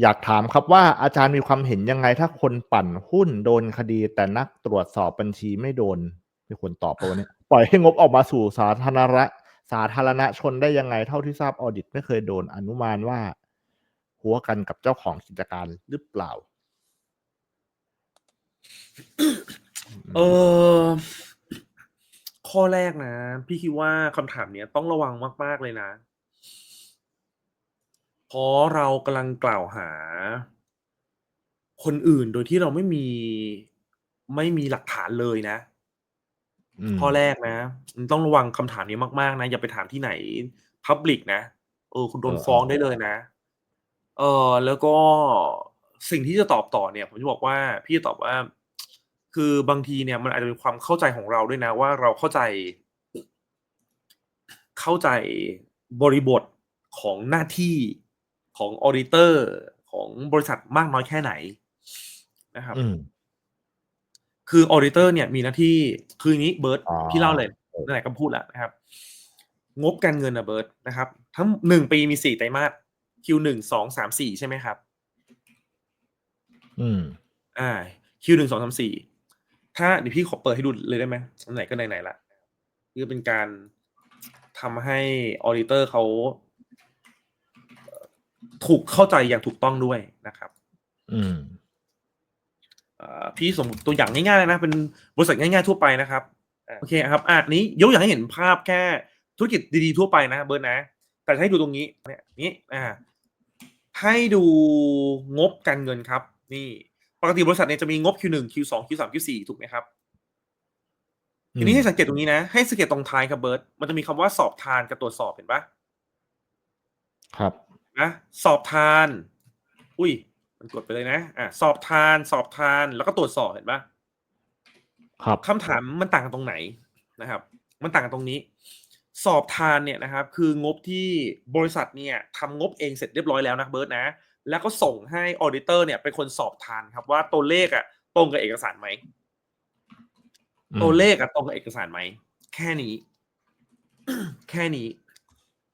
อยากถามครับว่าอาจารย์มีความเห็นยังไงถ้าคนปั่นหุ้นโดนคดี แต่นักตรวจสอบบัญชีไม่โดนมีคนตอบปะวะเนี่ยปล่อยให้งบออกมาสู่สาธารณะสาธารณชนได้ยังไงเท่าที่ทราบออดิตไม่เคยโดนอนุมานว่า หัวกันกับเจ้าของกิจการหรือเปล่า เออข้อแรกนะ พี่คิดว่าคำถามเนี้ยต้องระวังมาก ๆ เลยนะ เพราะเรากำลังกล่าวหา คนอื่นโดยที่เราไม่มี ไม่มีหลักฐานเลยนะ อืม ข้อแรกนะ ต้องระวังคำถามนี้มาก ๆ นะ อย่าไปถามที่ไหน Public นะ เออ คุณโดนเออฟ้องได้เลยนะ เออ แล้วก็สิ่งที่จะตอบต่อเนี่ย ผมจะบอกว่า พี่จะตอบว่า คือบางทีเนี่ยมันอาจจะเป็นความเข้าใจของเราด้วยนะว่า เราเข้าใจ เข้าใจบริบทของหน้าที่ ของออดิเตอร์ของบริษัทมากน้อยแค่ไหนนะครับอืมคือออดิเตอร์เนี่ยมีหน้าที่คืออย่างนี้เบิร์ตอ๋อพี่เล่าเลยไหนๆก็พูดแล้วนะครับ งบการเงินอะเบิร์ตนะครับ ทั้งหนึ่งปีมีสี่ไตรมาส Q หนึ่งสองสามสี่ใช่ไหมครับ อืม อ่า Q หนึ่งสองสามสี่ถ้าเดี๋ยวพี่ขอเปิดให้ดูเลยได้ไหมไหนก็ไหนๆละคือเป็นการทำให้ออดิเตอร์เขาเอ่อ ถูกเข้าใจอย่างถูกต้องด้วยนะครับ อืมเอ่อพี่สมมติตัวอย่างง่ายๆเลยนะ เป็นบริษัทง่ายๆทั่วไปนะครับอะโอเคครับอะนี้ยกอย่างให้เห็นภาพแค่ธุรกิจดีๆทั่วไปนะ เบิร์ดนะ แต่ให้ดูตรงนี้เนี่ยนี้อ่าให้ดูงบการเงินครับ นี่ ปกติบริษัทเนี่ยจะมีงบ Q1 Q2 Q3 Q4 ถูกไหมครับทีนี้ให้สังเกตตรงนี้นะ ให้สังเกตตรงท้ายครับเบิร์ตมันจะมีคำว่าสอบทานกับตรวจสอบเห็นปะครับ นะสอบทาน อุ้ย มันกดไปเลยนะอะสอบทาน สอบทานแล้วก็ตรวจสอบเห็นปะครับคำถามมันต่างกันตรงไหนนะครับ มันต่างกันตรงนี้ สอบทานเนี่ยนะครับ คืองบที่บริษัทเนี่ยทำงบเองเสร็จเรียบร้อยแล้วนะเบิร์ตนะ แล้วก็ส่งให้ออเดเตอร์เนี่ยเป็นคนสอบทานครับว่าตัวเลขอะตรงกับเอกสารไหมอืมตัวเลขอะตรงกับเอกสารไหมแค่นี้ แค่นี้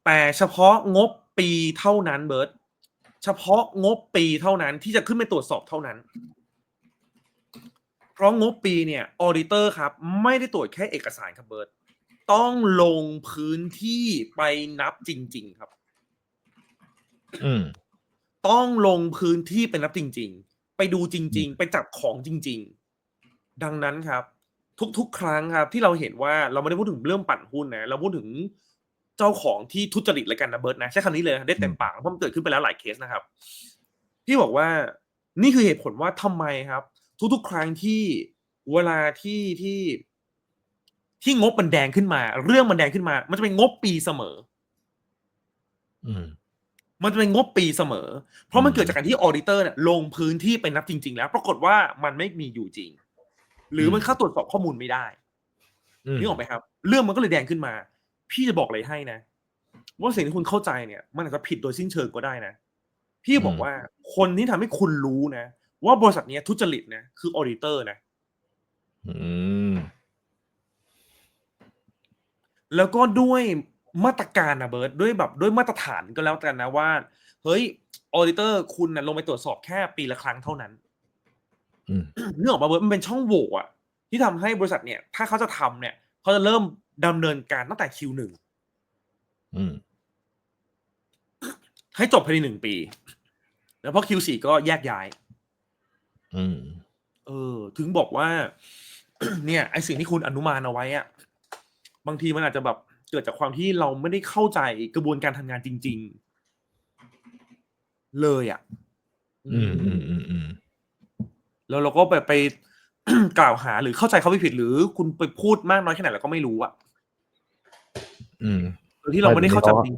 แต่เฉพาะงบ ปีเท่านั้นเบิร์ตเฉพาะงบปีเท่านั้นที่จะขึ้นไปตรวจสอบเท่านั้น เพราะงบปีเนี่ยออดิเตอร์ครับ ไม่ได้ตรวจแค่เอกสารครับเบิร์ตต้องลงพื้นที่ไปนับจริง ๆ ครับ อืมต้องลงพื้นที่ไปนับจริง ๆ ไปดูจริง ๆ ไปจับของจริง ๆ ดังนั้นครับ ทุก ๆ ครั้งครับ ที่เราเห็นว่าเราไม่ได้พูดถึงเรื่องปั่นหุ้นนะ เราพูดถึง เจ้าของที่ทุจริตแล้วกันนะเบิร์ตนะใช้คำนี้เลยนะได้เต็มปากเพราะมันเกิดขึ้นไปแล้วหลายเคสนะครับพี่บอกว่านี่คือเหตุผลว่าทำไมครับ ทุกๆ ครั้งที่เวลาที่ที่ที่งบมันแดงขึ้นมา เรื่องมันแดงขึ้นมา มันจะเป็นงบปีเสมอ อืมมันจะเป็นงบปีเสมอ เพราะมันอืมเกิดจากการที่ออดิเตอร์เนี่ยลงพื้นที่ไปนับจริง ๆ แล้ว ปรากฏว่ามันไม่มีอยู่จริง หรือมันเข้าตรวจสอบข้อมูลไม่ได้อืมนึกออกไหมครับ เรื่องมันก็เลยแดงขึ้นมา พี่จะบอกเลยให้นะ ว่าสิ่งที่คุณเข้าใจเนี่ย มันอาจจะผิดโดยสิ้นเชิงก็ได้นะ พี่บอกว่าคนที่ทำให้คุณรู้นะ ว่าบริษัทเนี้ยทุจริตนะคือออดิเตอร์นะอืมแล้วก็ด้วยมาตรการนะเบิร์ดด้วยแบบด้วยมาตรฐานก็แล้วกันนะว่า เฮ้ยออดิเตอร์คุณนะลงไปตรวจสอบแค่ปีละครั้งเท่านั้นอืมเนื่องออกมาเบิร์ดมันเป็นช่องโหว่อะที่ทำให้บริษัทเนี่ย ถ้าเขาจะทำเนี่ย เขาจะเริ่ม ดำเนินการตั้งแต่ Q1 อืมให้จบภายในหนึ่งปี แล้วพอ Q4 ก็แยกย้ายอืมเออ ถึงบอกว่า เนี่ย ไอสิ่งที่คุณอนุมานเอาไว้อะบางทีมันอาจจะแบบเกิดจากความที่เราไม่ได้เข้าใจกระบวนการทำงานจริง ๆ เลยอะอืมอืมอืมอืมแล้วเราก็ไปไป กล่าวหาหรือเข้าใจเขาไม่ผิดหรือคุณไปพูดมากน้อยแค่ไหนเราก็ไม่รู้อะอืมโดยที่เราไม่ได้เข้าใจจริง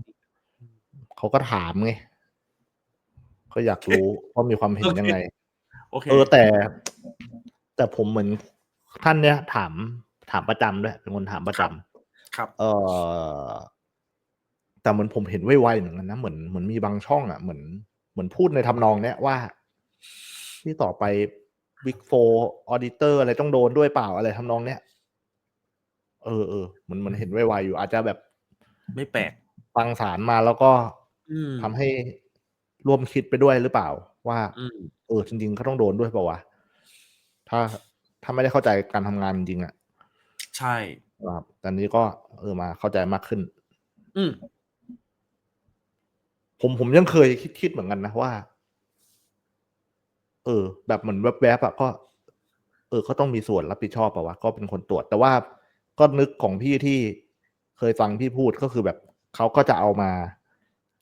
เขาก็ถามไงก็อยากรู้ว่ามีความเห็นยังไงๆโอเคเออแต่ แต่ผมเหมือนท่านเนี้ยถามถามประจำด้วยเป็นคนถามประจำครับ เออแต่เหมือนผมเห็นไวๆเหมือนกันนะเหมือนเหมือนมีบางช่องอะเหมือนเหมือนพูดในทำนองเนี้ยว่า ที่ต่อไป วิกโฟออดิเตอร์อะไรต้องโดนด้วยเปล่าอะไรทำนองเนี้ยเออเออเหมือนเหมันเห็นไวๆอยู่อาจจะแบบ ไม่แปลกฟังสารมาแล้วก็อืมทำให้ร่วมคิดไปด้วยหรือเปล่า ว่าอืมเออจริง ๆ เขาต้องโดนด้วยเปล่าวะถ้าถ้าไม่ได้เข้าใจการทำงานจริงๆอะใช่ครับแต่อันนี้ก็เออมาเข้าใจมากขึ้น อืมผมผมยังเคยคิดคิดเหมือนกันนะว่า เออ แบบเหมือนแวบๆอะก็ เออ ก็ต้องมีส่วนรับผิดชอบเปล่าวะก็เป็นคนตรวจ แต่ว่าก็นึกของพี่ที่เคยฟังพี่พูดก็คือแบบเขาก็จะเอามา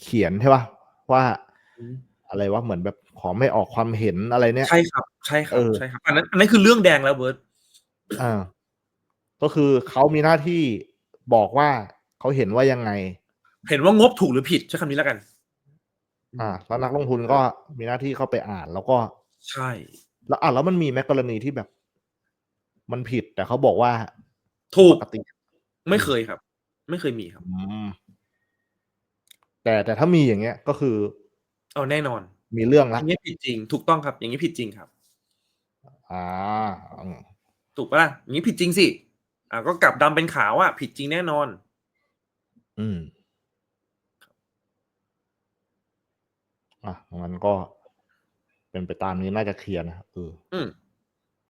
เขียนใช่ป่ะว่าอืมอะไรว่าเหมือนแบบขอไม่ออกความเห็นอะไรเนี่ยใช่ครับ ใช่ครัเอบอใช่ครับอันนั้นอันนั้นคือเรื่องแดงแล้วเบิร์ตอ่าก็คือเขามีหน้าที่บอกว่าเขาเห็นว่ายังไง เห็นว่างบถูกหรือผิดใช้คำนี้แล้วกัน อ่าแล้วนักลงทุนก็มีหน้าที่เข้าไปอ่าน แล้วก็ ใช่ แล้วอะแล้วมันมีแมกกรณีที่แบบ มันผิดแต่เขาบอกว่าถูกปกติไม่เคยครับ ไม่เคยมีครับ อืมแต่แต่ถ้ามีอย่างเงี้ยก็คือ เอาแน่นอน มีเรื่องอละย่างนี้ผิดจริง ถูกต้องครับ อย่างนี้ผิดจริงครับ อ่าอืมถูกปะล่ะอย่างนี้ผิดจริงสิอ่าก็กลับดำเป็นขาวอะผิดจริงแน่นอน อืมอะงั้นก็ เป็นไปตามนี้น่าจะเคลียร์นะเอออ